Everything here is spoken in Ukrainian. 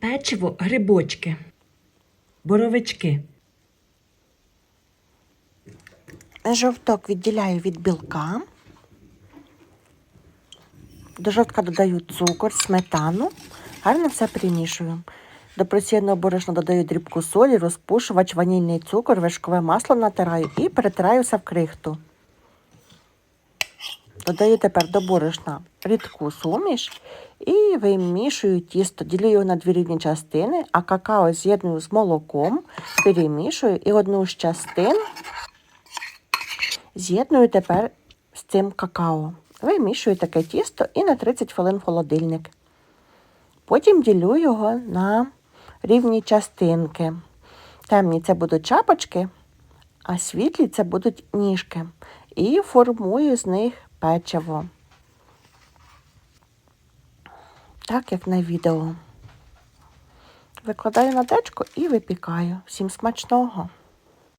печиво, грибочки, боровички. Жовток відділяю від білка. До жовтка додаю цукор, сметану. Гарно все перемішую. До просіяного борошна додаю дрібку солі, розпушувач, ванільний цукор, вершкове масло натираю і перетираю все в крихту. Додаю тепер до борошна рідку суміш і вимішую тісто, ділю його на дві рівні частини, а какао з'єдную з молоком, перемішую і одну з частин З'єдную тепер з цим какао. Вимішую таке тісто і на 30 хвилин в холодильник. Потім ділю його на рівні частинки. Темні це будуть чапочки, а світлі це будуть ніжки. І формую з них печиво. Так, як на відео. Викладаю на дечко і випікаю. Всім смачного!